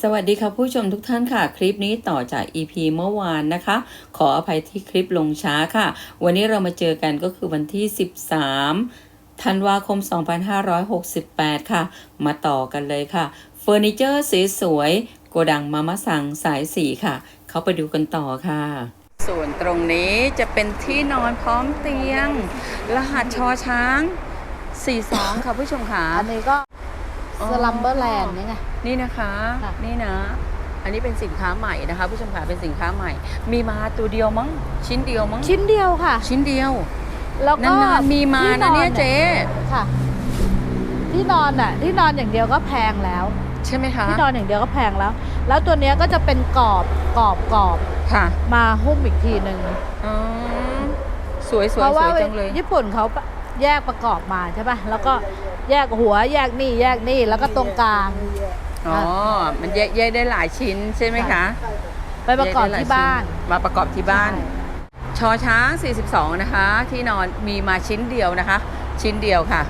สวัสดีค่ะผู้ชมทุกท่านค่ะ คลิปนี้ต่อจาก EP เมื่อวานนะคะ ขออภัยที่คลิปลงช้าค่ะ วันนี้เรามาเจอกันก็คือวันที่ 13 ธันวาคม 2568 ค่ะ มาต่อกันเลยค่ะ เฟอร์นิเจอร์สวยๆโกดังมามาสั่งสายสีค่ะ เขาไปดูกันต่อค่ะ ส่วนตรงนี้จะเป็นที่นอนพร้อมเตียง รหัสชอช้าง 42 ค่ะผู้ชมค่ะอันนี้ก็อ๋อ สลัมเบอร์แลนด์นี่ไง นี่นะคะ ค่ะ นี่นะ อันนี้เป็นสินค้าใหม่นะคะ ผู้ชมค่ะเป็นสินค้าใหม่ มีมาตัวเดียวมั้ง ชิ้นเดียวมั้ง ชิ้นเดียวค่ะ ชิ้นเดียว แล้วก็นานๆมีมาที่นะเนี่ยอเจ๊ค่ะ ที่นอนอะ ที่นอนอย่างเดียวก็แพงแล้ว ใช่ไหมคะ ที่นอนอย่างเดียวก็แพงแล้ว แล้วตัวเนี้ยก็จะเป็นกรอบกรอบกรอบค่ะมาหุ้มอีกทีหนึ่งอ๋อสวยสวยเพราะสว่าวยจังเลยญี่ปุ่นเขา แยกประกอบมาใช่ป่ะแล้วก็แยกหัวแยกนี่แยกนี่แล้วก็ตรงกลาง อ๋อ มันแยกแยกได้หลายชิ้นใช่ไหมคะ ไปประกอบแยได้หลยที่บ้านชิ้มาประกอบที่บ้าน ชอช้าง 42 นะคะ ที่นอนมีมาชิ้นเดียวนะคะ ชิ้นเดียวค่ะ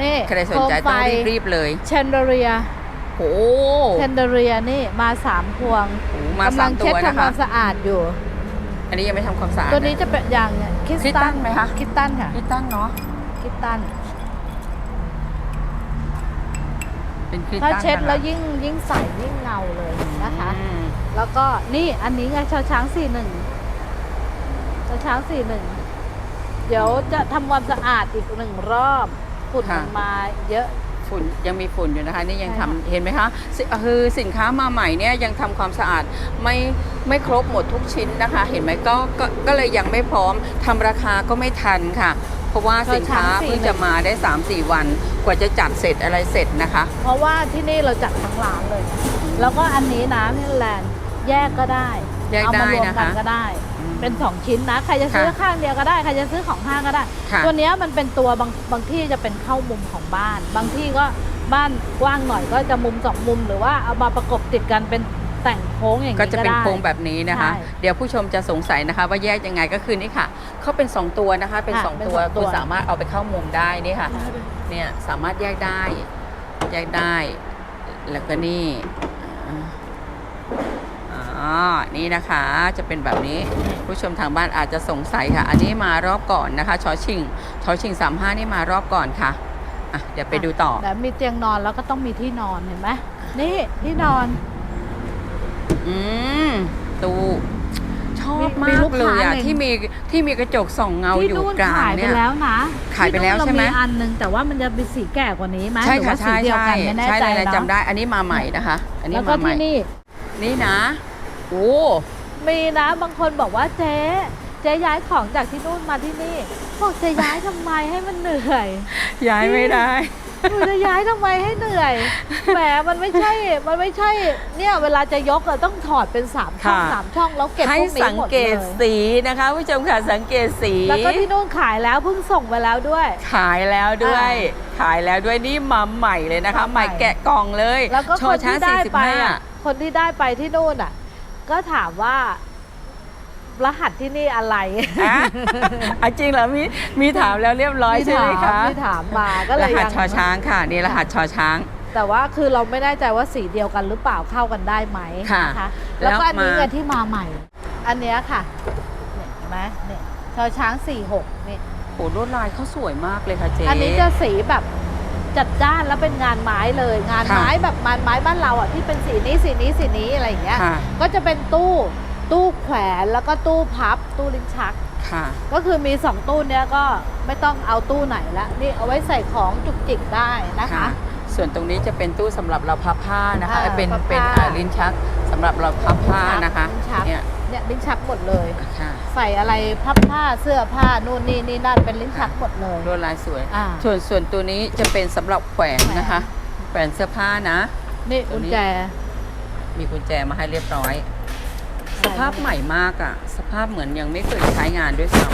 นี่ใครสนใจต้องรีบๆเลย เชนเดเรียโอ้เชนเดเรียนี่มาสามพวงโหมากำสาลัมงตัเช็ดวนะทำคคะวามสะอาดอยู่ อันนี้ยังไม่ทำความสะอาด ตัวนี้นะจะเป็นอย่างคิสคริสตัตัลนไหมคะคิสตันค่ะคริสตันเนาะคิสตัน เป็นคริสตันถ้าเช็ดนะคะแล้วยิ่งยิ่งใสยิ่งเงาเลยนะคะ อืมแล้วก็นี่อันนี้ไงชาวช้างสี่หนึ่งชาวช้างสี่หนึ่งเดี๋ยวจะทำความสะอาดอีกหนึ่งรอบฝุ่นมันมาเยอะ ฝุ่นยังมีฝุ่นอยู่นะคะ นี่ยังใช่ทำค่ะเห็นไหมคะสิคือสินค้ามาใหม่เนี่ยยังทำความสะอาดไม่ไม่ครบหมดทุกชิ้นนะคะ เห็นไหมก็ก็ก็เลยยังไม่พร้อมทำราคาก็ไม่ทันค่ะ เพราะว่าสินค้าเพิ่งจะมาได้ 3-4 วัน กว่าจะจัดเสร็จอะไรเสร็จนะคะ เพราะว่าที่นี่เราจัดทั้งร้านเลย แล้วก็อันนี้นะนี่แลนด์แยกก็ได้ แยกเอาได้มารวมนะกัคะนก็ได้อืม เป็นสองชิ้นนะ ใครจะซื้อค่ะข้างเดียวก็ได้ ใครจะซื้อของห้างก็ได้ค่ะตัวเนี้ยมันเป็นตัวบางบางที่จะเป็นเข้ามุมของบ้าน บางที่ก็บ้านกว้างหน่อยก็จะมุมสองมุม หรือว่าเอามาประกบติดกันเป็นแต่งโค้งอย่างก็นี้จะก็เป็นได้โครงแบบนี้นะคะใช่เดี๋ยวผู้ชมจะสงสัยนะคะ ว่าแยกยังไงก็คือนี่ค่ะเขาเป็น 2 ตัวนะคะ เป็นค่ะ2เป็นตัวสองตัวคุณสามารถเอาไปเข้ามุมได้นี่ค่ะ เนี่ยสามารถแยกได้ แยกได้ แล้วก็นี่ อ่าอ๋อนี่นะคะจะเป็นแบบนี้ผู้ชมทางบ้านอาจจะสงสัยค่ะ อันนี้มารอบก่อนนะคะชอชิงชอชิงสามห้านี่มารอบก่อนค่ะอะ เดี๋ยวไปดูต่อแต่มีเตียงนอนแล้วก็ต้องมีที่นอนเห็นไหมนี่ที่นอน อืมตูชอบมีมามีกลูกเลยค้าอะหนึ่งที่มีที่มีกระจกส่องเงาที่อยู่นู่นกลางขายไปเนี่ยแล้วนะขายไปแล้วที่นู่นใช่ไหมเรามีอันหนึงแต่ว่ามันจะเป็นสีแก่กว่านี้ไหมใช่หรือค่ะว่าสีใช่เดียวใช่กันไม่แน่ใช่ใจเลยเนาะจำได้อันนี้มาใหม่นะคะ อันนี้แล้วก็มาใหม่ที่นี่นี่นะ โอ้มีนะบางคนบอกว่าเจ๊เจ๊ย้ายของจากที่นู่นมาที่นี่บอกจะย้ายทำไมให้มันเหนื่อยย้ายไม่ได้ หนูจะย้ายทำไมให้เหนื่อยแหมมันไม่ใช่ มันไม่ใช่ เนี่ยเวลาจะยกอะต้องถอดเป็นสามช่องค่ะ สามช่องแล้วเก็บให้พวกนี้สังหมดเกเลตยสีนะคะผู้ชมค่ะสังเกตสี แล้วก็ที่นู่นขายแล้วเพิ่งส่งไปแล้วด้วย ขายแล้วด้วย ขายแล้วด้วยนี่มาใหม่เลยนะคะ มาใหใหม่ม่ แกะกล่องเลยแล้วก็ชคอนช้าที่ได้ไปอะ45คนที่ได้ไปที่นู่นอะ ก็ถามว่ารหัสที่นี่อะไรอะอะจริงเหรอมีมีถามแล้วเรียบร้อยใช่ไหมคะที่ถามมาก็เลรยหัสยังชอช้างค่ะ นี่รหัสชอช้าง แต่ว่าคือเราไม่แน่ใจว่าสีเดียวกันหรือเปล่าเข้ากันได้ไหมค่ะนะคะแล้แล้ววก็อันนี้มา ไงที่มาใหม่ อันเนี้ยค่ะเนี่ยเห็นไหมเนี่ยชาวช้างสี่หกนี่โหลวดลายเขาสวยมากเลยค่ะเจ๊อันนี้จะสีแบบ จัดจ้านแล้วเป็นงานไม้เลย งานค่ะไม้แบบงานไม้บ้านเราอะที่เป็นสีนี้สีนี้สีนี้อะไรอย่างเงี้ย ค่ะ ก็จะเป็นตู้ตู้แขวนแล้วก็ตู้พับตู้ลิ้นชัก ค่ะ ก็คือมีสองตู้เนี้ยก็ไม่ต้องเอาตู้ไหนละนี่เอาไว้ใส่ของจุกจิกได้นะคะ ค่ะ ส่วนตรงนี้จะเป็นตู้สำหรับเราพับผ้านะคะอ่าเป็นพับผ้า เป็นอ่าลิ้นชักสำหรับเราพับผ้านะคะลิ้นชักเนี่ยเนี่ยลิ้นชักหมดเลย ค่ะใส่อะไรพับผ้าเสื้อผ้านู่นนี่นี่นั่นเป็นลิ้นชักหมดเลย ลวดลายสวย อ่า ส่วนส่วนตัวนี้จะเป็นสำหรับแขวนนะคะแขวนเสื้อผ้านะ นี่ตัวกุญนี้แจมีกุญแจมาให้เรียบร้อย สภาพใหม่มากอะสภาพเหมือนยังไม่เคยใช้งานด้วยซ้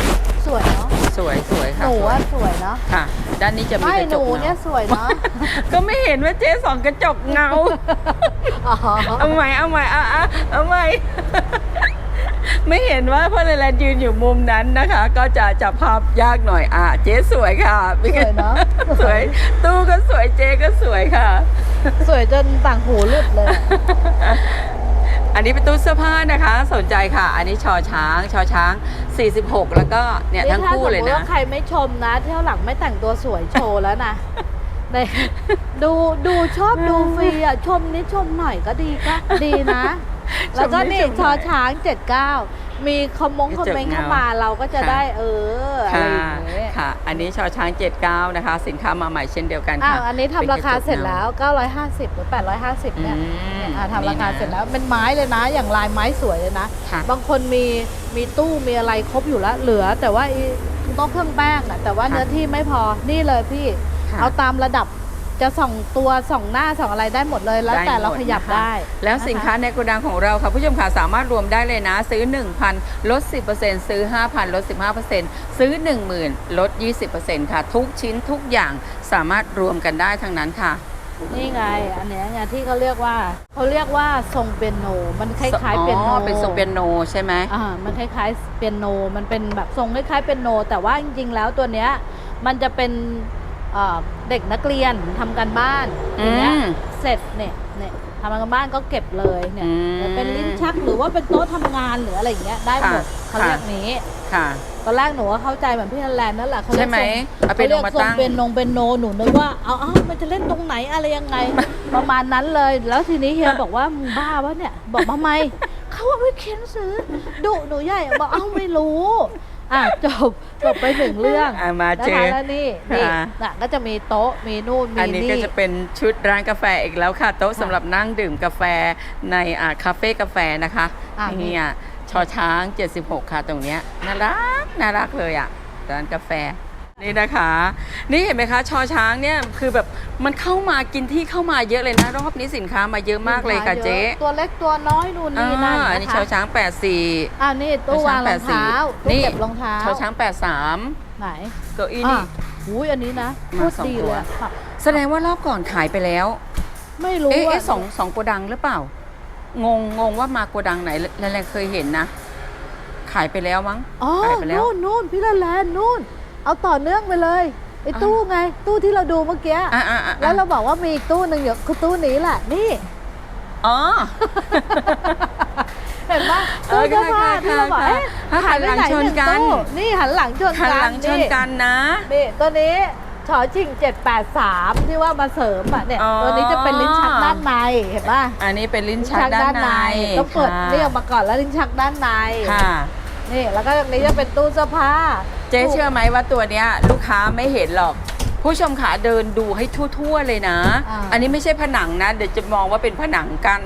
สวยเนาะำสวยสวยหค่ะนูสวยว่าสวยเนาะค่ะ ด้านนี้จะมีไม่กระหจนูกเนี่ยเงาสวยเนาะก็ไม่เห็นว่าเจ๊สองกระจกเงา อ๋อเอาใหม่เอาใหม่เอาเอาเอาใหม่ ไม่เห็นว่าพ่อเลแลนยืนอยู่มุมนั้นนะคะ ก็จะจับภาพยากหน่อยอะเจ๊สวยค่ะสวยเนาะสวย ตู้ก็สวยเจ๊ก็สวยค่ะ สวยจนต่างหูหลุดเลย อันนี้เป็นตู้เสื้อผ้านะคะ สนใจค่ะ อันนี้ชอช้างชอช้าง 46 แล้วก็เนี่ยทั้งคู่เลยถ้าสมมตินะว่าใครไม่ชมนะเที่ยวหลังไม่แต่งตัวสวยโชว์แล้วนะในดูดูชอบดูฟรีอะชมนิดชมหน่อยก็ดีก็ดีนะ แล้วก็นี่ชมนิดชมหน่ชออยช้างเจ็ดเก้า มีคอมมงกระจกคอมเมนต์เงาเข้ามาเราก็จะค่ะได้เอออะไรค่ะอย่างเงี้ยค่ะ อันนี้ชอช้าง 79 นะคะ สินค้ามาใหม่เช่นเดียวกันอ้าค่ะวอันนี้ทำราคาป็นกะจกเสร็จแล้ว 950 หรือ 850 เนี่ยอืมเนี่ยอะทำราคานี่นะเสร็จแล้วเป็นไม้เลยนะ อย่างลายไม้สวยเลยนะค่ะบางคนมีมีตู้มีอะไรครบอยู่แล้ว เหลือแต่ว่าอีต้องเครื่องแป้งอะแต่ว่าค่ะเนื้อที่ไม่พอนี่เลยพี่ค่ะเอาตามระดับ จะส่องตัวส่องหน้าส่องอะไรได้หมดเลย แล้วแต่เราหมขยับนะคะได้ แล้วสินค้าในโกดังของเราค่ะ ผู้ชมค่ะสามารถรวมได้เลยนะ ซื้อ 1,000 ลด 10%ซื้อ 5,000 ลด 15%ซื้อ 10,000 ลด 20%ค่ะ ทุกชิ้นทุกอย่างสามารถรวมกันได้ทั้งนั้นค่ะนี่ไง อันเนี้ยไงที่เขาเรียกว่าเขาเรียกว่าทรงเปียโน มันคล้ายๆเปียโนอ๋อเป็นทรงเปียโนใช่ไหมอ่ามันคล้ายๆเปียโน มันเป็นแบบทรงคล้ายๆเปียโน แต่ว่าจริงๆแล้วตัวเนี้ยมันจะเป็น เอ่อเด็กนักเรียนทำกันบ้านอือย่างเงี้ยมเสร็จเนี่ยเนี่ยทำกันบ้านก็เก็บเลยเนี่ยอืมจะเป็นลิ้นชักหรือว่าเป็นโต๊ะทำงานหรืออะไรอย่างเงี้ยได้หมดค่ะเขาเรียกนี้ ค่ะ ตอนแรกหนูก็เข้าใจเหมือนพี่นันแลนด์นั่นแหละเขาเรียกใช่ไหมทรงเอาเปียโนมาตั้งขเรียกทรงเป็นนงเป็นโนหนูนึกว่าเอาเอ้ามันจะเล่นตรงไหนอะไรยังไง ประมาณนั้นเลย แล้วทีนี้เฮียบอกว่ามึงบ้าวะเนี่ย บอกทำไมเขาว่าไม่เขียนหนังสือดุหนูใหญ่บอกเอ้าไม่รู้ อะจบจบไปหนึ่งเรื่องอะมาเจอนะคะแล้วนี่นี่ค่ะ น่ะก็จะมีโต๊ะมีนู่นมีอันนี้นี่ ก็จะเป็นชุดร้านกาแฟอีกแล้วค่ะ โต๊ะสำหรับนั่งดื่มกาแฟในอ่าคาเฟ่กาแฟนะคะอะ นี่อะชอช้าง 76 ค่ะตรงเนี้ยน่ารักน่ารักเลยอะร้านกาแฟ นี่นะคะ นี่เห็นไหมคะ ชอช้างเนี่ยคือแบบมันเข้ามากินที่เข้ามาเยอะเลยนะ รอบนี้สินค้ามาเยอะมากเลยค่ะเจ๊ ตัวเล็กตัวน้อยนู่นอ่านี่นั่นอันนี้นะชอคะช้าง84อ่านี่ตู้วางรองเท้าตู้นี่เก็บรองเท้าชอช้าง83ไหนเก้าอี้อะนี่หูยอันนี้นะมาพูดสองดีตัวเลยอะค่ะแสดงว่ารอบก่อนขายไปแล้ว ไม่รู้เอ๊ะอะเอ๊ะสองสองโกดังหรือเปล่า งงงงว่ามาโกดังไหนแรงๆเคยเห็นนะ ขายไปแล้วมั้งอ๋อขายไปแล้วนู่นนู่นพี่ละแลนด์นู่น เอาต่อเนื่องไปเลยไอ้อะตู้ไง ตู้ที่เราดูเมื่อกี้อะอะอะแล้วเราบอกว่ามีอีกตู้หนึ่งอยู่คือตู้นี้แหละนี่ อ๋อ เห็นปะเอตู้อเสื้อผ้าค่ะที่เราบอกค่ะเอ๊ะค่ะหายไปไหนหันหลังชนหนึ่งกัน ตู้นี่หันหลังชนคันกันหลังชนกันนะนี่ตัวนี้ชอชิง 783 ที่ว่ามาเสริมอะเนี่ย อ๋อ ตัวนี้จะเป็นลิ้นชักด้านในเห็นปะอันนี้เป็นลิ้นชักด้านในต้องเปิดค่ะนี่ออกมาก่อนแล้วลิ้นชักด้านใน ค่ะ นี่แล้วก็ตรงนี้จะเป็นตู้เสื้อผ้า เจ๊เชื่อไหมว่าตัวเนี้ยลูกค้าไม่เห็นหรอก ผู้ชมขาเดินดูให้ทั่วๆเลยนะ อ่า อันนี้ไม่ใช่ผนังนะ เดี๋ยวจะมองว่าเป็นผนังกัน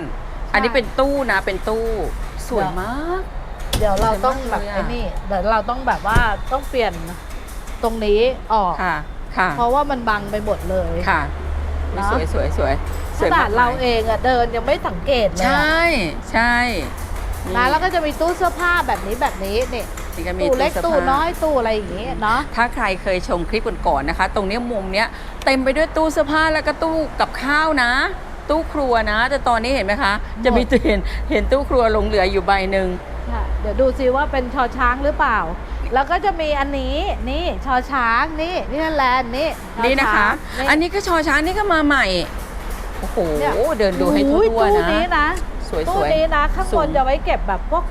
อันนี้เป็นตู้นะเป็นตู้สวยมาก เดี๋ยวเราต้องแบบสวยมากเลยอะไอ้นี่เดี๋ยวเราต้องแบบว่าต้องเปลี่ยนตรงนี้ออก ค่ะค่ะเพราะว่ามันบังไปหมดเลยค่ะเนอะสวยสวยสวยสขวยนาดมกมยเราเองอะเดินยังไม่สังเกตเลยใชอะ่ใช่นะแล้วก็จะมีตู้เสื้อผ้าแบบนี้แบบนี้นี่ นี่ก็มีตู้เล็กสื้ตู้ผ้าน้อยตู้อะไรอย่างงี้เนาะถ้าใครเคยชมคลิปก่อนๆนะคะ ตรงเนี้ยมุมเนี้ยเต็มไปด้วยตู้เสื้อผ้าแล้วก็ตู้กับข้าวนะ ตู้ครัวนะ แต่ตอนนี้เห็นไหมคะ จะมีเห็นเห็นตู้ครัวหลงเหลืออยู่ใบหนึ่งค่ะเดี๋ยวดูซิว่าเป็นชอช้างหรือเปล่า แล้วก็จะมีอันนี้นี่ชอช้างนี่นี่แลนด์นี่ชอนี่นะคะช้างอันนี้ก็ชอช้างนี่ก็มาใหม่โอ้โหเนี่ยเดินดูให้อุ้ยทั่วตู้ๆนี้นะนะสวยตู้ๆนี้นะข้างสูบงนจะไว้เก็บแบบพวก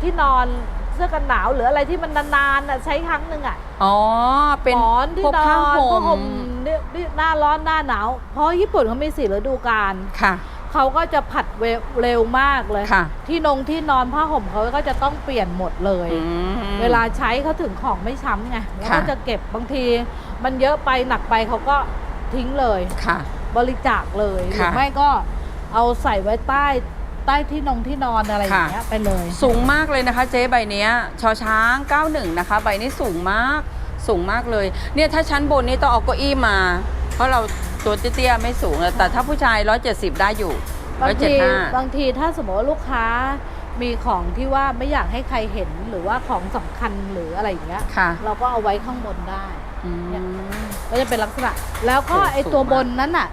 ที่นอนเสื้อกันหนาวหรืออะไรที่มันนานๆน่ะใช้ครั้งหนึ่งอะอ๋อ เป็นหมอนที่พวกนผ้าอนห่พวกมห่มเนี่ยนี่หน้าร้อนหน้าหนาว เพราะญี่ปุ่นเขามีสี่ฤดูกาลค่ะ เขาก็จะผัดเวเร็วมากเลย ค่ะ ที่นงที่นอนผ้าห่มเขาก็จะต้องเปลี่ยนหมดเลย อืม เวลาใช้เขาถึงของไม่ช้ำไงแล้วค่ะก็จะเก็บบางที มันเยอะไปหนักไปเขาก็ทิ้งเลย ค่ะ บริจาคเลยหรือค่ะไม่ก็เอาใส่ไว้ใต้ ใต้ที่นงที่นอนอะไรอย่างเงี้ยไปเลยสูงมากเลยนะคะ เจ๊ใบเนี้ยชอช้าง 91 นะคะ ใบนี้สูงมากสูงมากเลยเนี่ยถ้าชั้นบนนี้ต้องเอาเก้าอี้มา เพราะเราตัวเตี้ยๆไม่สูงอะแต่ถ้าผู้ชาย 170 ได้อยู่บางที175บางทีถ้าสมมติว่าลูกค้ามีของที่ว่าไม่อยากให้ใครเห็นหรือว่าของสำคัญหรืออะไรอย่างเงี้ยค่ะเราก็เอาไว้ข้างบนได้อืมก็จะเป็นลักษณะ แล้วก็โอ้ไอสูงตัวมากบนนั้นน่ะ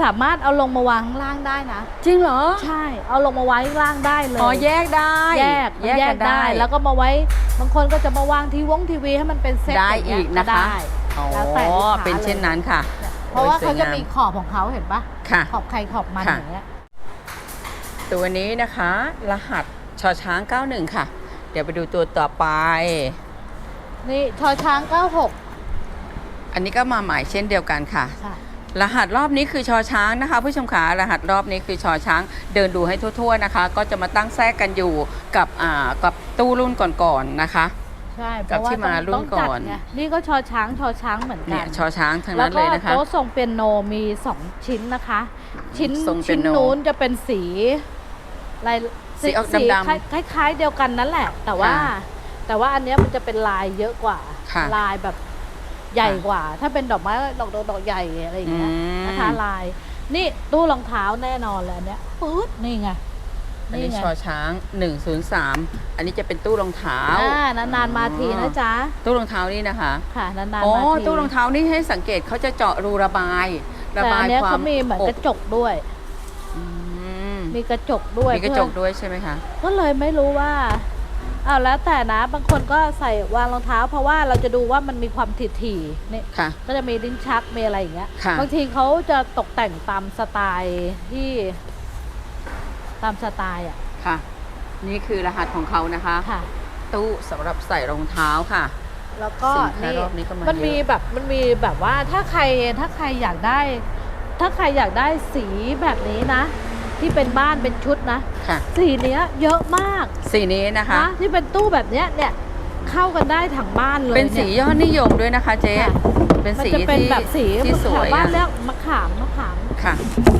สามารถเอาลงมาวางข้างล่างได้นะ จริงเหรอใช่ เอาลงมาไว้ข้างล่างได้เลยอ๋อแยกได้แยกมันแยกได้ แล้วก็มาไว้บางคนก็จะมาวางทีวงทีวีให้มันเป็นเซตได้ย่างเงี้ยอีกนะคะ ได้ อ๋อแล้วแต่ลูกค้า เป็นเช่นนั้นค่ะเลยเพราะว่าโอ้ยสเขาวยจะงามมีขอบของเขาเห็นปะค่ะ ขอบใครขอบมันค่ะ อย่างเงี้ย ตัวนี้นะคะ รหัสชอช้าง 91 ค่ะ เดี๋ยวไปดูตัวต่อไป นี่ชอช้าง96อันนี้ก็มาใหม่เช่นเดียวกันค่ะ ค่ะ รหัสรอบนี้คือชอช้างนะคะ ผู้ชมขารหัสรอบนี้คือชอช้างเดินดูให้ทั่ว ๆนะคะ ก็จะมาตั้งแทรกกันอยู่กับอ่ากับตู้รุ่นก่อนๆนะคะ ใช่เพกับราะว่าที่มาต้องรุ่นต้องจัดก่อนไงนี่ก็ชอช้างชอช้างเหมือนกัเนี่ยนชอช้างทั้งแล้วนั้นก็เลยนะคะ โต๊ะทรงเปียโนมี2ชิ้นนะคะ ชิ้นทรงเปีชิ้ยนโนนู้นจะเป็นสีลายสีออกดำๆคล้ายคล้ายๆเดียวกันนั่นแหละ แต่ว่า ค่ะแต่ว่าอันเนี้ยมันจะเป็นลายเยอะกว่า ค่ะ ลายแบบ ใหญ่กว่า ถ้าเป็นดอกไม้ดอกดอกดอกใหญ่อะไรอย่างเงี้ยอืมนะคะลาย นี่ตู้รองเท้าแน่นอนเลยอันเนี้ยปื๊ดนี่ไงอันนี่นี้ไงชอช้าง 103 อันนี้จะเป็นตู้รองเท้าอ่านานๆมาทีนะจ๊ะ ตู้รองเท้านี่นะคะ ค่ะ นานๆอ๋อมาทีตู้รองเท้านี่ให้สังเกตเขาจะเจาะรูระบาย ระแต่บาอัยนเนี้ยความเขามีเหมือนอบกระจกด้วยอืมมีกระจกด้วย มีกระจกเพื่อด้วยใช่ไหมคะ ก็เลยไม่รู้ว่า อ้าวแล้วแต่นะบางคนก็ใส่วางรองเท้า เพราะว่าเราจะดูว่ามันมีความถี่ๆนี่ค่ะ ก็จะมีลิ้นชักมีอะไรอย่างเงี้ยค่ะ บางทีเขาจะตกแต่งตามสไตล์ที่ตามสไตล์อะค่ะ นี่คือรหัสของเขานะคะ ค่ะ ตู้สำหรับใส่รองเท้าค่ะ แล้วก็สินค้ารอบนี้ก็มามันมีเยอะแบบมันมีแบบว่าถ้าใครถ้าใครอยากได้ ถ้าใครอยากได้สีแบบนี้นะ ที่เป็นบ้านเป็นชุดนะค่ะ สีเนี้ยเยอะมากสีนี้นะคะ นะที่เป็นตู้แบบเนี้ยเนี่ยเข้ากันได้ทั้งบ้านเลยเป็นสียยอดนิยมด้วยนะคะเจ๊ค่ะเป็นมันสีจะเป็นที่แบบสีที่สวยแถบ้านอะเรียกมะขามมะขามค่ะ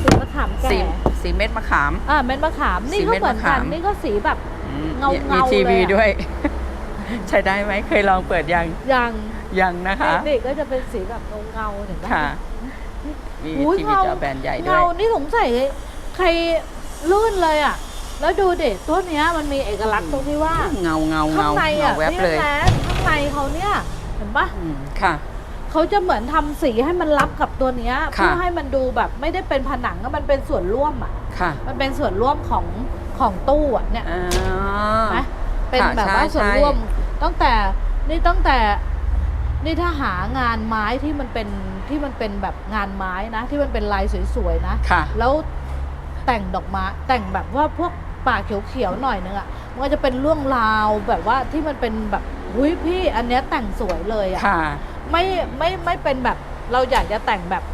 สีมะขามแก่สีสีเม็ดมะขาม อ่าเม็ดมะขามนี่สีก็เม็ดเหมือนกันมะขามนี่ก็สีแบบ อืมเงามีๆทีวีเลยอะ ด้วย ใช้ได้ไหมเคยลองเปิดยังยังยังนะคะ นี่ก็จะเป็นสีแบบเงาๆเห็นไหม ค่ะ มีอุ๊ยทีวีเงา จอแบนใหญ่ด้วเงาย นี่สงสัยใครลื่นเลยอะ แล้วดูเด็ตัวเนี้ยมันมีเอกลักษณ์ตรงที่ว่า เงาเงาข้าเงางในอะเงาแวบพี่เลยแมนข้างในเขาเนี่ยเห็นปะอืมค่ะ เขาจะเหมือนทำสีให้มันรับกับตัวเนี้ยค่ะ เพื่อให้มันดูแบบไม่ได้เป็นผนังอะมันเป็นส่วนร่วมอะ ค่ะมันเป็นส่วนร่วมของของตู้อะเนี่ย อ่านะเป็นค่ะแบบว่าใช่ส่วนใช่ร่วมตั้งแต่นี่ตั้งแต่นี่ถ้าหางานไม้ที่มันเป็นที่มันเป็นแบบงานไม้นะ ที่มันเป็นลายสวยๆนะ ค่ะ แล้ว แต่งดอกไม้แต่งแบบว่าพวกป่าเขียวๆหน่อยนึงอะ่ะมันก็จะเป็นเรื่องราวแบบว่าที่มันเป็นแบบหุยพี่อันเนี้ยแต่งสวยเลยอะ่ะค่ะ ไม่ไม่ไม่เป็นแบบเราอยากจะแต่งแบบ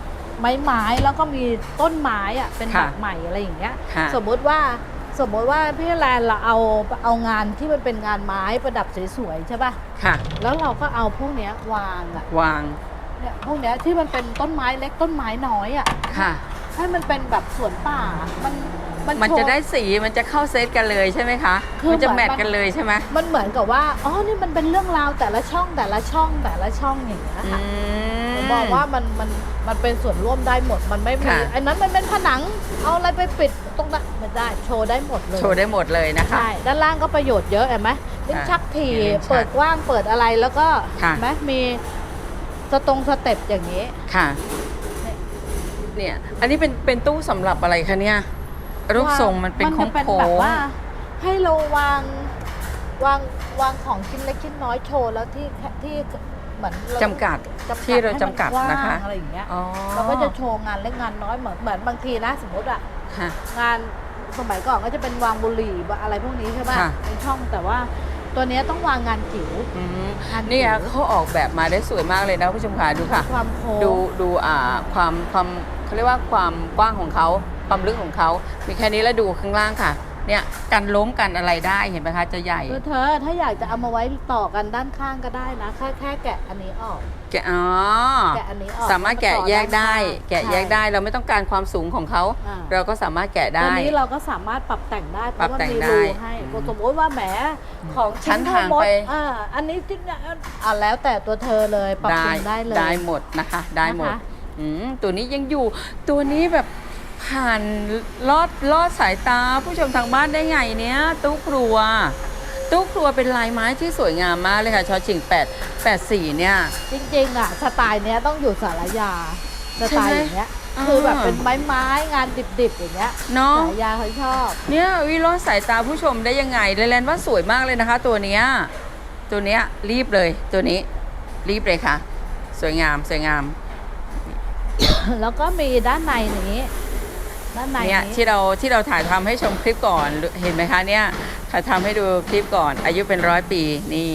ไม้ไม้แล้วก็มีต้นไม้อะ่ะเป็นแบบค่ะใหม่อะไรอย่างเงี้ย ค่ะ สมมุติว่าสมมติว่าพี่แลนเราเอาเอางานที่มันเป็นงานไม้ประดับสวยๆใช่ป่ะค่ะ แล้วเราก็เอาพวกเนี้ยวางอะวางเนี่ยพวกเนี้ยที่มันเป็นต้นไม้เล็กต้นไม้น้อยอะค่ะ ให้มันเป็นแบบสวนป่า มันมันมันโชว์ จะได้สีมันจะเข้าเซตกันเลยใช่ไหมคะ คือมันจะเหมืแมอนทมัน กันเลยใช่ไหมมันเหมือนกับว่า อ๋อ นี่มันเป็นเรื่องราวแต่ละช่องแต่ละช่องแต่ละช่องอย่างเงี้ยอืค่ะ ม ผมบอกว่ามันมันมันเป็นส่วนร่วมได้หมดมันไม่มีค่ะอันนั้นมันเป็นผนังเอาอะไรไปปิดตรงนั้นไม่ได้โชว์ได้หมดเลยโชว์ได้หมดเลยนะคะ ใช่ด้านล่างก็ประโยชน์เยอะเห็นไหมลิ้นชักถี่มีลิ้นชักเปิดกว้างเปิดอะไรแล้วก็ค่ะ เห็นไหมมีสตรงสเต็ปอย่างนี้ ค่ะ เนี่ย อันนี้เป็นเป็นตู้สำหรับอะไรคะเนี่ย รูปทรงมันเป็นมันโค้จะงเป็นโค้แบบงว่าให้เราวางวางวางของชิ้นเล็กชิ้นน้อยโชว์แล้วที่ที่เหมือนเาจำกัดจำที่เราให้มันจำกัดกว้างนะคะอะไรอย่างเงี้ยอ๋อเราก็จะโชว์งานเล็กงานน้อยเหมือนเหมือนบางทีนะ สมมติอะค่ะงานสมัยก่อนก็จะเป็นวางบุหรี่อะไรพวกนี้ใช่ไหมค่ะในช่องแต่ว่าตัวเนี้ยต้องวางงานจิ๋วอืมงานจิ๋วเนี่ยเขาออกแบบมาได้สวยมากเลยนะผู้ชมค่ะดูค่ะความโค้งดูดูอ่าความความ เขาเรียกว่าความกว้างของเขาความลึกของเขามีแค่นี้แล้วดูข้างล่างค่ะ เนี่ยกันล้มกันอะไรได้เห็นไหมคะจะใหญ่คือเธอถ้าอยากจะเอามาไว้ต่อกันด้านข้างก็ได้นะแค่แค่แกะอันนี้ออก แกะอ๋อแกะอันนี้ออกสามารถแกะแยกได้ต่อด้านข้างแกะแยกได้เราไม่ต้องการความสูงของเขา อ่า เราก็สามารถแกะได้ ตัวนี้เราก็สามารถปรับแต่งได้เพปรับราะว่าแต่งมีได้รูให้อืมสมมติว่าแหมของชั้นเท่ห่างมดไปอ่าอันนี้ชิ้นเนี่ยอ่าแล้วแต่ตัวเธอเลยปรับปรุงได้เลย ได้หมดนะคะ ได้หมดนะคะอืม ตัวนี้ยังอยู่ ตัวนี้แบบผ่านลอดลอดสายตาผู้ชมทางบ้านได้ไงเนี้ยตู้ครัว ตู้ครัวเป็นลายไม้ที่สวยงามมากเลยค่ะชอชิง8 84เนี่ย จริงๆอะสไตล์เนี้ยต้องอยู่สารยาสไตล์อย่างเงี้ยอ่าคือแบบเป็นไม้ไม้ๆงานดิบๆอย่างเงี้ยเนาะสารยาเขาชอบ เนี่ยวิลอดสายตาผู้ชมได้ยังไงเลแลนว่าสวยมากเลยนะคะ ตัวเนี้ยตัวเนี้ยรีบเลยตัวนี้รีบเลยค่ะ สวยงามสวยงาม แล้วก็มีด้านในนี้ ด้านในเนี่ยนี้ที่เราที่เราถ่ายทำให้ชมคลิปก่อนเห็นไหมคะเนี่ยถ่ายทำให้ดูคลิปก่อน อายุเป็นร้อยปีนี่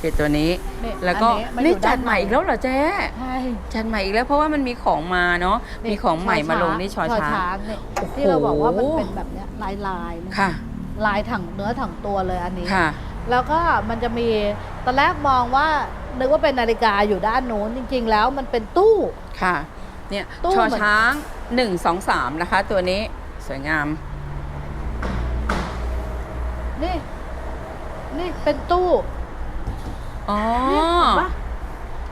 คือตัวนี้ นี่แล้วก็อันี่อยู่จัดใหม่อีกแล้วเหรอเจ๊ใช่จัดใหม่อีกแล้วเพราะว่ามันมีของมาเนาะมีของใหม่มาลงนี่ชอช้าง เนี่ยโอ้โห ที่เราบอกว่ามันเป็นแบบเนี้ยลายลายๆเนี่ยค่ะ ลายถังเนื้อถังตัวเลยอันนี้ ค่ะ แล้วก็มันจะมีตอนแรกมองว่านึกว่าเป็นนาฬิกาอยู่ด้านโน้นจริง ๆ แล้วมันเป็นตู้ ค่ะ เนี่ยตู้ชอเหมือน ช้างหนึ่งสองสามนะคะ ตัวนี้สวยงาม นี่ นี่เป็นตู้อ๋อ นี่เห็นปะ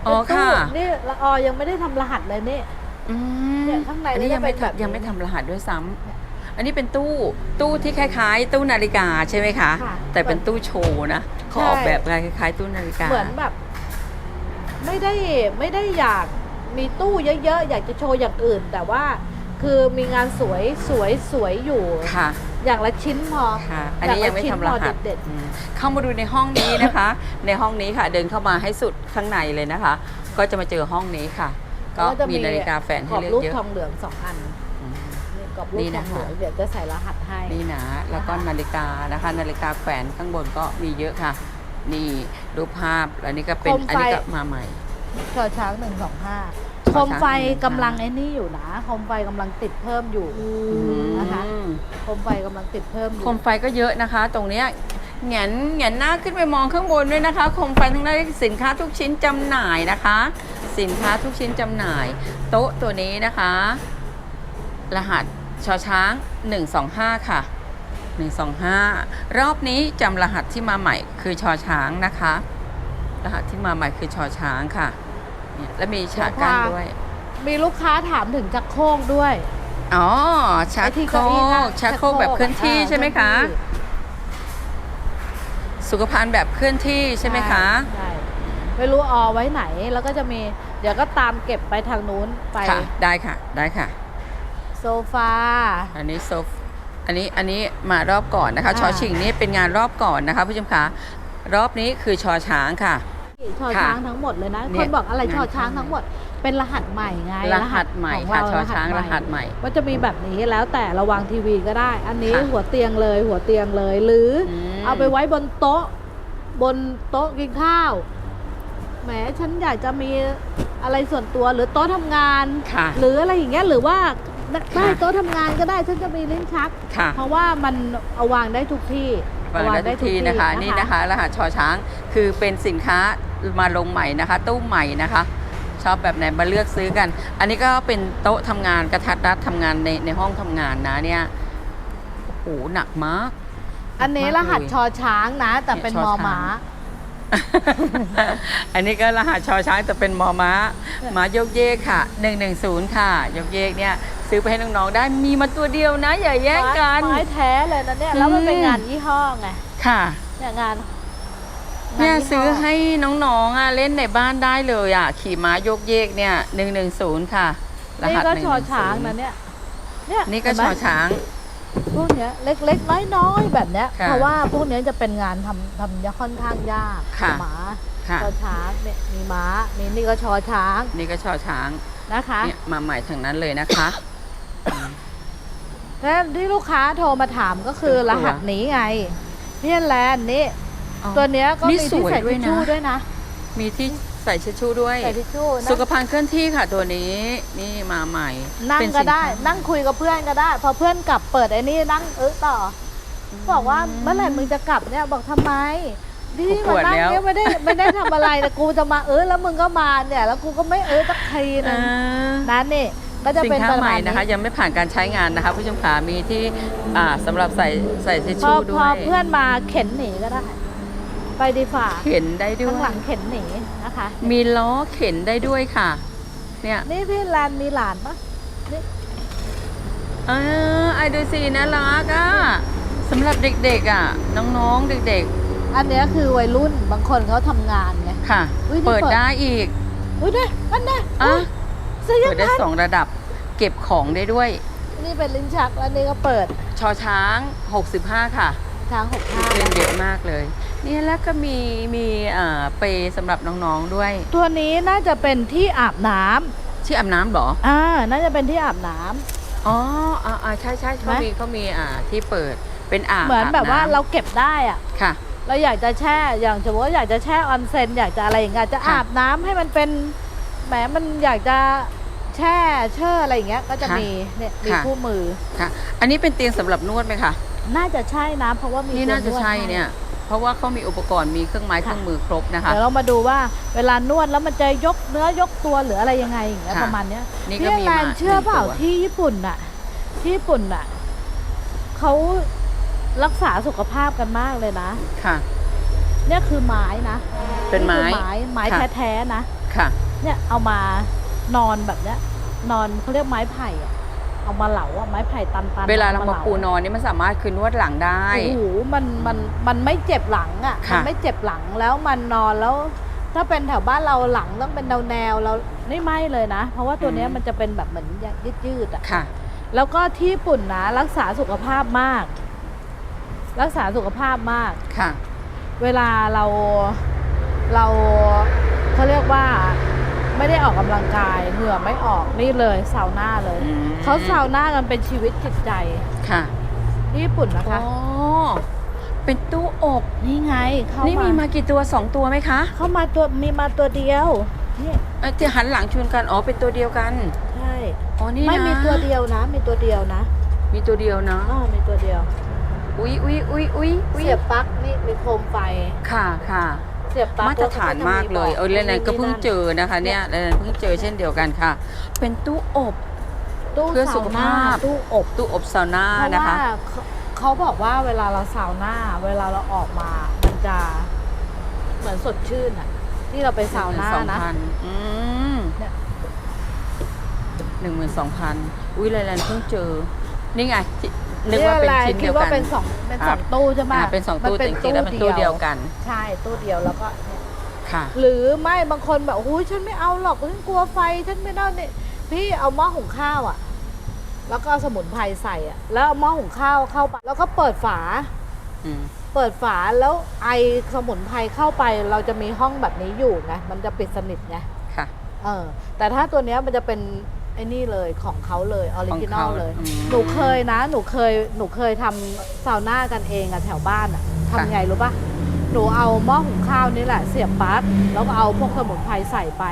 อ๋อเป็นตู้ค่ะนี่ละออยังไม่ได้ทำรหัสเลยนี่ อืมเนี่ยข้างในอันนี้ก็ยังไม่จะเป็นแบบทำยังไม่นี้ทำรหัสด้วยซ้ำอันนี้เป็นตู้ตู้ที่คล้ายๆ ตู้นาฬิกาใช่ไหมคะ ค่ะแต่เป็นตู้โชว์นะเขาออกใช่แบบคล้ายๆตู้นาฬิกา เหมือนแบบ ไม่ได้ไม่ได้อยาก มีตู้เยอะๆ อยากจะโชว์อย่างอื่น แต่ว่าคือมีงานสวยสวยสวยอยู่ ค่ะ อย่างละชิ้นพอค่ะ อันนี้ยังไม่ทำรหัสอยากให้ชิ้นพอเด็ดอืมเข้ามาดูในห้องนี้นะคะ ในห้องนี้ค่ะ เดินเข้ามาให้สุดข้างในเลยนะคะ ก็จะมาเจอห้องนี้ค่ะ ก็แล้วจะมีนาฬิกาแฟนกให้รอบเลือรูกปเยอะทองเหลืองสองอันอืมนี่กรอบรูนี่ปทนะองเหลืองคะเดี๋ยวจะใส่รหัสให้นี่นะแล้วก็นาฬิกานะคะ นาฬิกาแขวนข้างบนก็มีเยอะค่ะ นี่รูปภาพแล้วนี่ก็เป็นโคมไฟอันนี้ก็มาใหม่ชอช้างหนึ่งสองห้าช โคอมช้างไฟหนึ่งสองห้ากำลังไอ้นี่อยู่นะโคมไฟกำลังติดเพิ่มอยู่ นะคะ อืมโคมไฟกำลังติดเพิ่มอโคยู่มไฟก็เยอะนะคะ ตรงเนี้ยแหงนแหงนหน้าขึ้นไปมองข้างบนด้วยนะคะโคมไฟทั้งนั้นสินค้าทุกชิ้นจำหน่ายนะคะ สินค้าทุกชิ้นจำหน่าย โต๊ะตัวนี้นะคะ รหัสชอช้าง 125 ค่ะ 125 รอบนี้จำรหัสที่มาใหม่คือชอช้างนะคะ รหัสที่มาใหม่คือชอช้างค่ะ เนี่ยและมีฉากกั้นด้วย มีลูกค้าถามถึงจักรโครกด้วย อ๋อชักไอ้ที่โครเก้าอี้นั่งกชักโครกแบบเคลื่อนที่อ่าใช่ไหมคะเคลื่อนที่สุขภัณฑ์แบบเคลื่อนที่ใช่ไหมคะใช่ไม่รู้ออไว้ไหนแล้วก็จะมี เดี๋ยวก็ตามเก็บไปทางนู้นไปค่ะได้ค่ะได้ค่ะ โซฟา อันนี้โซฟอันนี้อันนี้มารอบก่อนนะคะอ่าชอชิงนี่เป็นงานรอบก่อนนะคะผู้ชมคะรอบนี้คือชอช้างค่ะ ชอค่ะช้างทั้งหมดเลยนะเนี่คยนบอกอะไรงานชอช้างทั้งหมด เป็นรหัสใหม่ไง รหัสใหม่ของค่ะเราชอช้างรหัสใหม่ว่าจะมีแบบนี้แล้วแต่ระวังทีวีก็ได้ อันนี้ค่ะหัวเตียงเลยหัวเตียงเลย หรืออมเอาไปไว้บนโต๊ะ บนโต๊ะกินข้าวแหมฉันอยากจะมีอะไรส่วนตัวหรือโต๊ะทำงานค่ะหรืออะไรอย่างเงี้ยหรือว่าได้ค่ะโต๊ะทำงานก็ได้ฉันจะมีลิ้นชักค่ะเพราะว่ามันเอาวางได้ทุกที่วางได้ทุกทีนะคะ นี่นะคะ รหัสชอช้างคือเป็นสินค้า มาลงใหม่นะคะ ตู้ใหม่นะคะ ชอบแบบไหนมาเลือกซื้อกัน อันนี้ก็เป็นโต๊ะทำงานกระทัดรัดทำงานในในห้องทำงานนะเนี่ยโอ้โหหนักมากอันนี้รหัสชอช้างนะ แต่เป็นเนี่ยมชออช้างม้า อันนี้ก็รหัสชอช้างแต่เป็นมอม้าม้ายกเยกค่ะ 110 ค่ะ ยกเยกเนี่ย ซื้อไปให้น้องๆได้มีมาตัวเดียวนะ อย่าแย่งกันไม้แท้เลยนะเนี่ย แล้วมันเป็นอืมงานยี่ห้อไง ค่ะเนี่ยงาน เนี่ยงาซื้อห้ให้น้องๆอะเล่นในบ้านได้เลยอะ ขี่ม้ายกเยกเนี่ย110ค่ะ รนี่หัสก็110ชอช้างนะเนี่ยเนี่ยนี่ก็เห็ชไหมอช้าง พวกเนี้ยเล็กๆน้อยๆแบบเนี้ยค่ะเพราะว่าพวกเนี้ยจะเป็นงานทำทำยค่อนข้างยากค่ะม้าค่ะ ชอช้างเนี่ยมีม้ามีนี่ก็ชอช้างนี่ก็ชอช้างนะคะ เนี่ยมาใหม่ทั้งนั้นเลยนะคะ แล้วที่ลูกค้าโทรมาถามก็คือเป็นตัว รหัสนี้ไง เนี่ยแลนด์นี่อ๋อ ตัวเนี้ยก็นี่มีสที่วยใส่ด้วทิยชนะ ชู่ด้วยนะมีที่ใส่เชดชู่ด้วย ใส่ทิชชู่นะสุขภัณฑ์เคลื่อนที่ค่ะตัวนี้นี่มาใหม่นั่งเป็นก็สินได้ค้านั่งคุยกับเพื่อนก็ได้ พอเพื่อนกลับเปิดไอ้นี่นั่งเออต่ออบอกว่าเมื่อไหร่มึงจะกลับเนี่ยบอกทำไมที่กูปมาวดนั่งแล้ว เนี่ยไม่ได้ไม่ได้ทำอะไรแต่กูจะมาเออแล้วมึงก็มาเนี่ย แล้วกูก็ไม่เออสักทีนึงอ่านั่นนี่ก็จะสินเป็นค้าประใหมาม่ณนะคะ นี้ยังไม่ผ่านการใช้งานนะคะผู้ชมขามีที่อ่าสำหรับใส่ใส่ทิชพอชู่ด้พวอย เพื่อนมาเข็นหนีก็ได้ ไปดีฝ่าเข็นได้ด้วข้างหลัยงเข็นหนีนะคะมีล้อเข็นได้ด้วยค่ะ เนี่ย นี่พี่แลนมีหลานปะนี่อ่าไอดูสิน่ารักอะสำหรับเด็กๆอะ น้องๆเด็กอันเนี้ยคือวัยรุ่นบางคนเขาทำงานไง ๆค่ะ อุ๊ยนี่เปิดเปิด ได้อีกอุ้ยเนี่ยอันเนี้ยอะอุ๊ยซื้อยัเปิงดได้ไงสองระดับ เก็บของได้ด้วย นี่เป็นลิ้นชักแล้วนี่ก็เปิดชอช้าง 65 ค่ะ ทางหกห้าเล่นเยอะมากเลยเนี่ยแล้วก็มีมีอ่าเปรย์สำหรับน้องๆด้วย ตัวนี้น่าจะเป็นที่อาบน้ำที่อาบน้ำเหรออ่าน่าจะเป็นที่อาบน้ำอ๋ออ่าอ่าใช่ใช่เขาไหมมีเขามีอ่าที่เปิดเป็นอ่างเหมือนแบบว่าน้ำเราเก็บได้อะค่ะ เราอยากจะแช่อย่างสมมติว่าอยากจะแช่ออนเซ็นอยากจะอะไรอย่างเงี้ยจะค่ะอาบน้ำให้มันเป็นแหมมันอยากจะแช่เช่ออะไรอย่างเงี้ยก็จะค่ะมีเนี่ยมีค่ะคู่มือค่ะ อันนี้เป็นเตียงสำหรับนวดไหมคะ น่าจะใช่นะ เพราะว่ามีนี่น่าจะตัวนวดใช่ให้เนี่ย เพราะว่าเขามีอุปกรณ์มีเครื่องไม้เคค่ะรื่องมือครบนะคะเดี๋ยวเรามาดูว่าเวลานวดแล้วมันจะยกเนื้อยกตัวหรืออะไรยังไงอย่างเงี้ยค่ะประมาณเนี้ยนี่ก็พี่มีแลมานเชื่อเปล่าหนึ่งตัวที่ญี่ปุ่นน่ะที่ญี่ปุ่นน่ะเขารักษาสุขภาพกันมากเลยนะ ค่ะ เนี่ยคือไม้นะ เป็นไม้คือไม้ไม้ค่ะแท้ๆนะ ค่ะ เนี่ยเอามานอนแบบเนี้ย นอนเขาเรียกไม้ไผ่อะ เอามาเหลาอะไม้ไผ่ตันๆเวลาเราอมาปูนอนนี่มันสามารถคือนวดหลังได้ โอ้โหมันมันมันไม่เจ็บหลังอะค่ะมัไม่เจ็บหลังแล้วมันนอนแล้ว ถ้าเป็นแถวบ้านเราหลังต้องเป็นแนวแนวๆเราไม่ไหมเลยนะ เพราะว่าตัวเนี้ยมันจะเป็นแบบเหมือนยืดยืดๆอะ ค่ะ แล้วก็ที่ญี่ปุ่นนะรักษาสุขภาพมาก รักษาสุขภาพมาก ค่ะ เวลาเราเราเขาเรียกว่า ไม่ได้ออกกำลังกายเหงื่อไม่ออกนี่เลยซาวน่าเลย อืมเขาซาวน่ากันเป็นชีวิตจิตใจค่ะที่ญี่ปุ่นนะคะ อ๋อเป็นตู้อบ นี่ไงเขานี่มีมากี่ตัวสองตัวไหมคะเข้ามาตัวมีมาตัวเดียวนี่เอ้ยที่หันหลังชนกัน อ๋อ เป็นตัวเดียวกัน ใช่อ๋อ นี่นะไม่มีตัวเดียวนะ มีตัวเดียวนะมีตัวเดียวนะ อ๋อมีตัวเดียว อุ๊ยอุ๊ยอุ๊ยอุ๊ยอุ๊ยเสียบปลั๊กนี่มีโคมไฟ ค่ะค่ะ เสียบปลั๊กมาตรฐานมากเลยเออเลนนก็เพิ่งเจอนะคะเนี่ยเลนเพิ่งเจอเช่นเดียวกันค่ะ เป็นตู้อบตู้เพื่อสุซาวขน่าภาพตู้อบตู้อบซาวน่าเพราะนะคะว่าเขาเขาบอกว่าเวลาเราซาวน่าเวลาเราออกมา มันจะเหมือนสดชื่นอะที่เราไปซาวน่าสองนะพันอืมเนี่ยหนึ่งหมื่นสองพันอุ้ยเลนเพิ่งเจอ นี่ไงที่ นึกเรียว่าเป็นอะไรชิ้นคิเดีดยวว่ากันเป็นสองเป็นคสรัอบงตู้ใช่ไหมอ่าเป็นสองตู้มัแต่จริงๆแล้วเป็นตู้เดียวกัน ใช่ตู้เดียวแล้วก็เนี่ยค่ะหรือไม่บางคนแบบโอ้ยฉันไม่เอาหรอกฉันกลัวไฟฉันไม่ได้เนี่ยพี่เอาหม้อหุงข้าวอะ แล้วก็เอาสมุนไพรใส่อะ แล้วเอาหม้อหุงข้าวเข้าไปแล้วก็เปิดฝาอืมเปิดฝาแล้วไอสมุนไพรเข้าไป เราจะมีห้องแบบนี้อยู่ไงมันจะปิดสนิทไงค่ะ เออ แต่ถ้าตัวเนี้ยมันจะเป็น ไอ้นี่เลยของเขาเลยออริจินอลของเขาเลยอืมหนูเคยนะ หนูเคยหนูเคยทำซาวน่ากันเองอะแถวบ้านอะทำค่ะไงรู้ปะหนูเอาหม้อหุงข้าวนี่แหละ เสียบปลั๊กแล้วก็เอาพวกสมุนไพรใส่ไป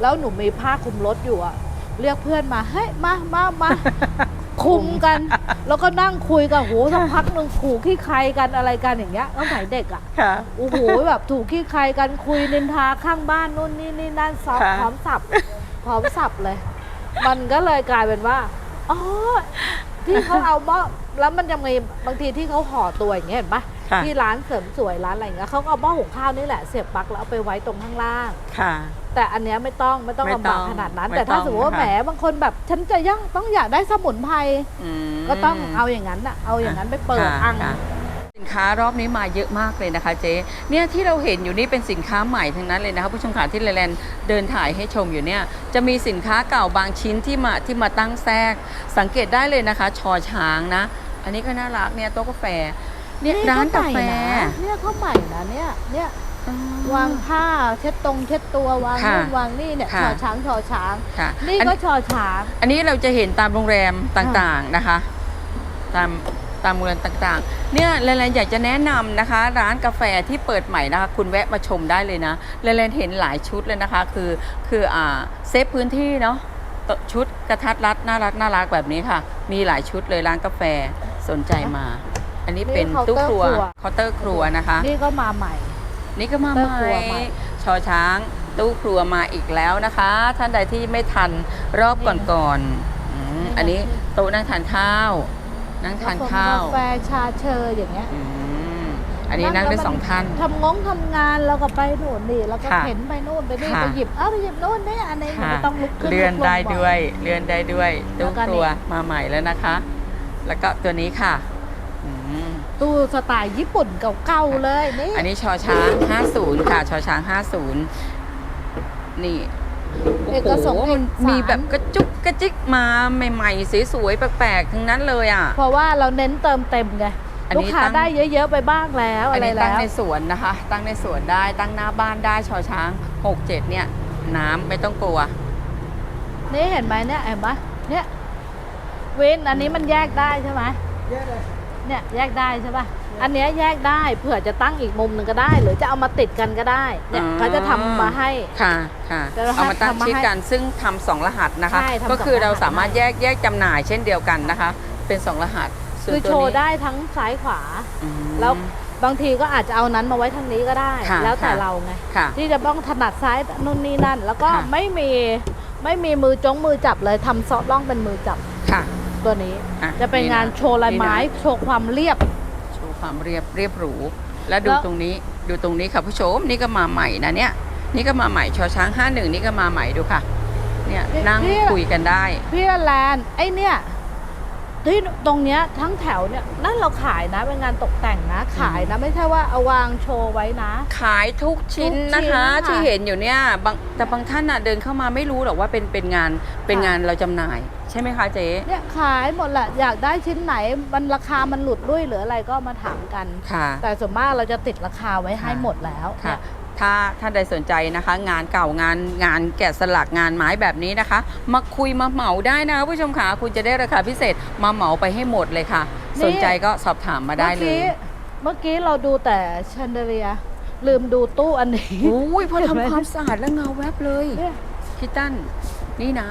แล้วหนูมีผ้าคลุมรถอยู่อะเรียกเพื่อนมาเฮ้ยมามามา คุมกัน แล้วก็นั่งคุยกันโหสักพักหนึ่งขู่ขี้ใครกันอะไรกันอย่างเงี้ยตั้งแต่เด็กอะ ค่ะ โอ้โหแบบถูกขี้ใครกันคุยนินทาข้างบ้านนู่นนี่นี่นั่นซ้อมค่ะ พร้อมสับพร้อมสับเลย มันก็เลยกลายเป็นว่าอ๋อที่เขาเอาหม้อแล้วมันจะมีบางทีที่เขาห่อตัวอย่างเงี้ยเห็นปะค่ะ ที่ร้านเสริมสวยร้านอะไรอย่างเงี้ยเขาก็เอาหม้อหุงข้าวนี่แหละเสียบปลั๊กแล้วเอาไปไว้ตรงข้างล่าง ค่ะ แต่อันเนี้ยไม่ต้องไม่ต้องไม่ลำต้บาอกงขนาดนั้น ไม่แต่ถ้าต้องสมมติว่าค่ะ แหมบางคนแบบฉันจะย่างต้องอยากได้สมุนไพรอืม ก็ต้องเอาอย่างนั้นน่ะเอาอย่างนั้นไปเปิดค่ะอังค่ะ สินค้ารอบนี้มาเยอะมากเลยนะคะเจ๊เนี่ยที่เราเห็นอยู่นี่เป็นสินค้าใหม่ทั้งนั้นเลยนะคะผู้ชมขาที่แลนด์เดินถ่ายให้ชมอยู่เนี่ยจะมีสินค้าเก่าบางชิ้นที่มาที่มาตั้งแทรก สังเกตได้เลยนะคะ ชอช้างนะ อันนี้ก็น่ารักเนี่ยโต๊ะกาแฟเนี่ยร้านกาแฟเนี่ยเขาใหม่นะเนี่ยเนี่ยอ๋อวางผ้าเช็ดตรงเช็ดตัววางค่ะนู่นวางนี่เนี่ยค่ะชอช้างชอช้างค่ะนี่อันก็ชอช้าง อันนี้เราจะเห็นตามโรงแรมต่างๆนะคะ ตาม ตามเมืองต่างๆ เนี่ยแลนๆอยากจะแนะนำนะคะ ร้านกาแฟที่เปิดใหม่นะคะ คุณแวะมาชมได้เลยนะแลนๆเห็นหลายชุดเลยนะคะ คือคืออ่าเซฟพื้นที่เนาะชุดกระทัดรัดน่ารักน่ารักแบบนี้ค่ะ มีหลายชุดเลยร้านกาแฟสนใจมา อันนี้เป็นตู้ครัวเคาน์เตอร์ครัวนะคะ นี่ก็มาใหม่ นี่ก็มาตู้ใหครัวใหม่ม่ชอช้างตู้ครัวมาอีกแล้วนะคะ ท่านใดที่ไม่ทันรอบก่อนๆอืมอันนี้โต๊ะนั่งทานข้าว นั่งทานข้าวกาแฟชาเชออย่างเงี้ย อืมอันนี้นั่งได้แล้วมัสองท่าน ทำงงทำงานแล้วก็ไปโน่นนี่แล้วก็ค่ะเข็นไปโน่นไปนี่ค่ะ ไปหยิบเอ้าไปหยิบโน่นนี่อันนี้มันค่ะก็ต้องลุกขึ้นเลื่อนลุกลงได้บ่อด้วย เลื่อนได้ด้วยแล้ตู้วก็ครัวนี่มาใหม่แล้วนะคะ แล้วก็ตัวนี้ค่ะอืมตู้สไตล์ญี่ปุ่นเก่าๆเลยนี่อันนี้ชอช้าง50 ค่ะชอช้าง50 นี่โอ้ เอกสงโหค์มันเอกสาร มีแบบกระจุกกระจิกมาใหม่ๆสวยๆแปลกๆ ทั้งนั้นเลยอะ เพราะว่าเราเน้นเติมเต็มไงอันลูกนี้ค้าตั้ง ได้เยอะๆไปบ้างแล้วอัอะนไรนี้ตั้แล้งว ในสวนนะคะ ตั้งในสวนได้ตั้งหน้าบ้านได้ชอช้าง 67 เนี่ย น้ำไม่ต้องกลัวนนี่เห็นไหมเนี่ยเห็นไหมเนี่ยวินอันนี้มันแยกได้ใช่ไหมแยกเลยเนี่ยแยกได้ใช่ป่ะ อันเนี้ยแยกได้เผื่อจะตั้งอีกมุมหนึ่งก็ได้ หรือจะเอามาติดกันก็ได้เนี่ยอ๋อ เขาจะทำมาให้ ค่ะค่ะเดี๋ยวเราเอามาตั้งทำมาชิดให้กันซึ่งทำสองรหัสนะคะ ใช่ทำก็คือสองรหัสเราสามารถแยกแยกจำหน่ายเช่นเดียวกันนะคะ เป็นสองรหัสส่วนคือตัวโชว์นี้ได้ทั้งซ้ายขวา อืม แล้วบางทีก็อาจจะเอานั้นมาไว้ทางนี้ก็ได้ ค่ะแล้วแต่ค่ะ เราไง ค่ะ ที่จะต้องถนัดซ้ายนู่นนี่นั่น แล้วก็ค่ะ ไม่มีไม่มีมือจงมือจับเลยทำซอสล่องเป็นมือจับค่ะตัวนี้ อ่จะเป็นงานโชว์ลายไม้นี่นะโชว์ความเรียบโชว์ ความเรียบเรียบหรู และดูแล้ว ตรงนี้ดูตรงนี้ค่ะผู้ชมนี่ก็มาใหม่นะเนี่ย นี่ก็มาใหม่ชอช้างห้าหนึ่งนี่ก็มาใหม่ดูค่ะ เนี่ยนั่งคุยกันได้ พี่แลนด์ไอเนี่ยที่ตรงเนี้ยทั้งแถวเนี่ยนั่นเราขายนะเป็นงานตกแต่งนะขายนะ ไม่ใช่ว่าเอาวางโชว์ไว้นะ ขายทุกชิ้นทุกชิ้นนะคะ ค่ะที่เห็นอยู่เนี่ยบางแต่บางท่านน่ะเดินเข้ามาไม่รู้หรอกว่าเป็นเป็นงานเป็นค่ะงานเราจำหน่าย ใช่ไหมคะเจ๊เนี่ยขายหมดแหละอยากได้ชิ้นไหนมันราคามันหลุดด้วยหรืออะไรก็มาถามกัน ค่ะ แต่ส่วนมากเราจะติดราคาไว้ให้ค่ะหมดแล้วค่ะเนี่ยถ้าท่านใดสนใจนะคะ งานเก่างานงานแกะสลักงานไม้แบบนี้นะคะ มาคุยมาเหมาได้นะคะผู้ชมค่ะคุณจะได้ราคาพิเศษมาเหมาไปให้หมดเลยค่ะ นี่ สนใจก็สอบถามมาได้เลเมื่อยกี้เมื่อกี้เราดูแต่แชนเดเลียลืมดูตู้อันนี้ อุ้ยพอเห็นไหมทำความสะอาดแล้วเงาแวบเลย เนี่ย พี่ตั้นนี่นะ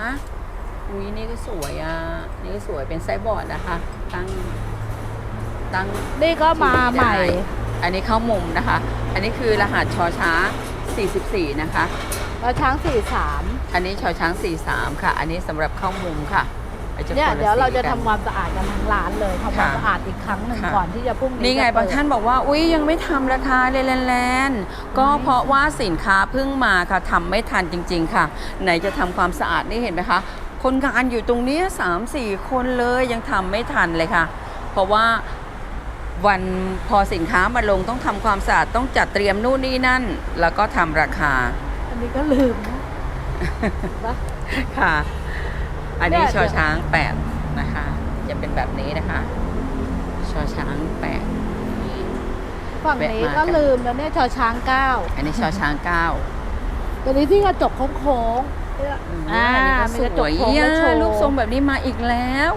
อุ้ยนี่ก็สวยอะ นี่ก็สวยเป็นไซส์บอร์ดนะคะ ตั้ง ตั้งนี่ก็มาใหม่ได้อันนี้เข้ามุมนะคะ อันนี้คือรหัสชอช้าง 44 นะคะแล้วช้างสี่สามอันนี้ชอช้าง 43 ค่ะ อันนี้สำหรับเข้ามุมค่ะอาจจะเนี่ยคนละเดี๋ยวเราสีจะกันทำความสะอาดกันทั้งร้านเลยทำความค่ะสะอาดอีกครั้งหนึ่งค่ะก่อนที่จะพรุ่งนี้นี่ไงจะเปิดบางท่านบอกว่าอุ้ยยังไม่ทำราคาเลยแลนๆก็เพราะว่าสินค้าเพิ่งมาค่ะทำไม่ทันจริง ๆ ค่ะ ไหนจะทำความสะอาดนี่เห็นไหมคะ คนงานอยู่ตรงเนี้ยสามสี่คนเลยยังทำไม่ทันเลยค่ะ เพราะว่าวันพอสินค้ามาลงต้องทำความสะอาดต้องจัดเตรียมนู่นนี่นั่น แล้วก็ทำราคา อันนี้ก็ลืมนะนะค่ะ อันนี้เนี่ยชอช้างแปดนะคะ จะเป็นแบบนี้นะคะ ชอช้างแปดฝั่งนี้แวะมาก็ลืมแล้วเนี่ยชอช้างเก้าอันนี้ชอช้างเก้าตัวนี้ที่กระจกโค้งๆเนี่ย อ่าอันมีนี้กก็ระสจกวยโค้งอะแล้วโชว์รูปทรงแบบนี้มาอีกแล้ว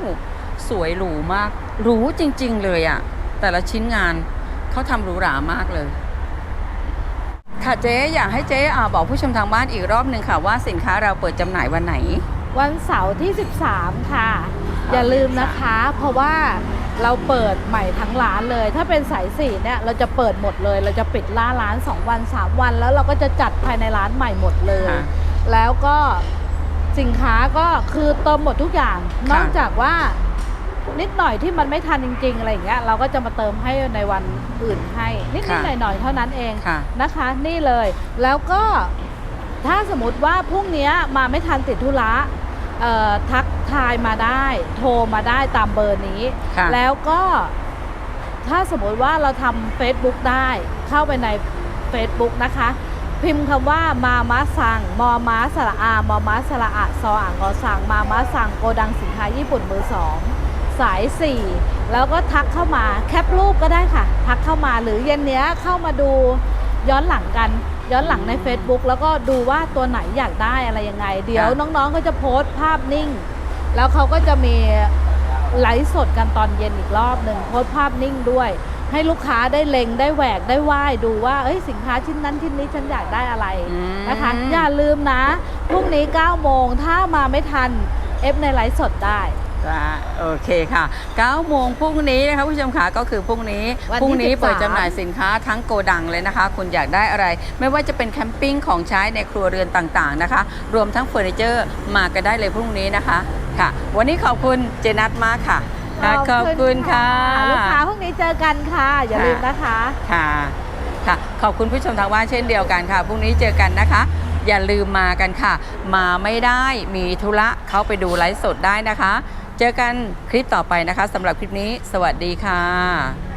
สวยหรูมาก หรูจริง ๆ เลยอะ แต่ละชิ้นงานเขาทำหรูหรามากเลย ค่ะเจ๊อยากให้เจ๊อ่าบอกผู้ชมทางบ้านอีกรอบหนึ่งค่ะ ว่าสินค้าเราเปิดจำหน่ายวันไหน วันเสาร์ที่ 13 ค่ะ อย่าลืมนะคะ เพราะว่าเราเปิดใหม่ทั้งร้านเลย ถ้าเป็นสายสี่เนี่ยเราจะเปิดหมดเลย เราจะปิดล่าร้าน 2 วัน 3 วัน แล้วเราก็จะจัดภายในร้านใหม่หมดเลยค่ะ แล้วก็สินค้าก็คือเติมหมดทุกอย่าง ค่ะ นอกจากว่านิดหน่อยที่มันไม่ทันจริง ๆ อะไรอย่างเงี้ยเราก็จะมาเติมให้ในวันอื่นให้ นิดๆหน่อยๆเท่านั้นเอง ค่ะ นะคะนี่เลยแล้วก็ถ้าสมมติว่าพรุ่งนี้มาไม่ทันติดธุระเอ่อทักทายมาได้ โทรมาได้ตามเบอร์นี้ ค่ะ แล้วก็ถ้าสมมติว่าเราทำ Facebook ได้เข้าไปใน Facebook นะคะ พิมพ์คำว่ามามาสั่งมอมาสระอามอมาสระอะซออ่างกอสั่งมามาสั่งโกดังสินค้าญี่ปุ่นมือสองสาย 4 แล้วก็ทักเข้ามาแคปรูปก็ได้ค่ะ ทักเข้ามาหรือเย็นเนี้ยเข้ามาดูย้อนหลังกัน ย้อนหลังใน Facebook แล้วก็ดูว่าตัวไหนอยากได้อะไรยังไง เดี๋ยวค่ะน้องๆก็จะโพสต์ภาพนิ่ง แล้วเขาก็จะมีไลฟ์สดกันตอนเย็นอีกรอบหนึ่งโพสต์ภาพนิ่งด้วย ให้ลูกค้าได้เล็งได้แหวกได้ไหว้ดูว่าเอ้ยสินค้าชิ้นนั้นชิ้นนี้ฉันอยากได้อะไรอืมนะคะอย่าลืมนะพรุ่งนี้9โมงถ้ามาไม่ทันเอฟในไลฟ์สดได้จ้าโอเคค่ะ9โมงพรุ่งนี้นะคะผู้ชมค่ะก็คือพรุ่งนี้วันที่พรุ่งนี้13เปิดจำหน่ายสินค้าทั้งโกดังเลยนะคะ คุณอยากได้อะไร ไม่ว่าจะเป็นแคมปิ้งของใช้ในครัวเรือนต่างๆนะคะ รวมทั้งเฟอร์นิเจอร์มากันได้เลยพรุ่งนี้นะคะค่ะ วันนี้ขอบคุณเจนัทมากค่ะ ค่ะขอบคุณค่ะลูกค้าพรุ่งนี้เจอกันค่ะ อย่าลืมนะคะค่ะค่ะขอบคุณผู้ชมทางบ้านเช่นเดียวกันค่ะพรุ่งนี้เจอกันนะคะ อย่าลืมมากันค่ะ มาไม่ได้มีธุระเข้าไปดูไลฟ์สดได้นะคะ เจอกันคลิปต่อไปนะคะสำหรับคลิปนี้ สวัสดีค่ะ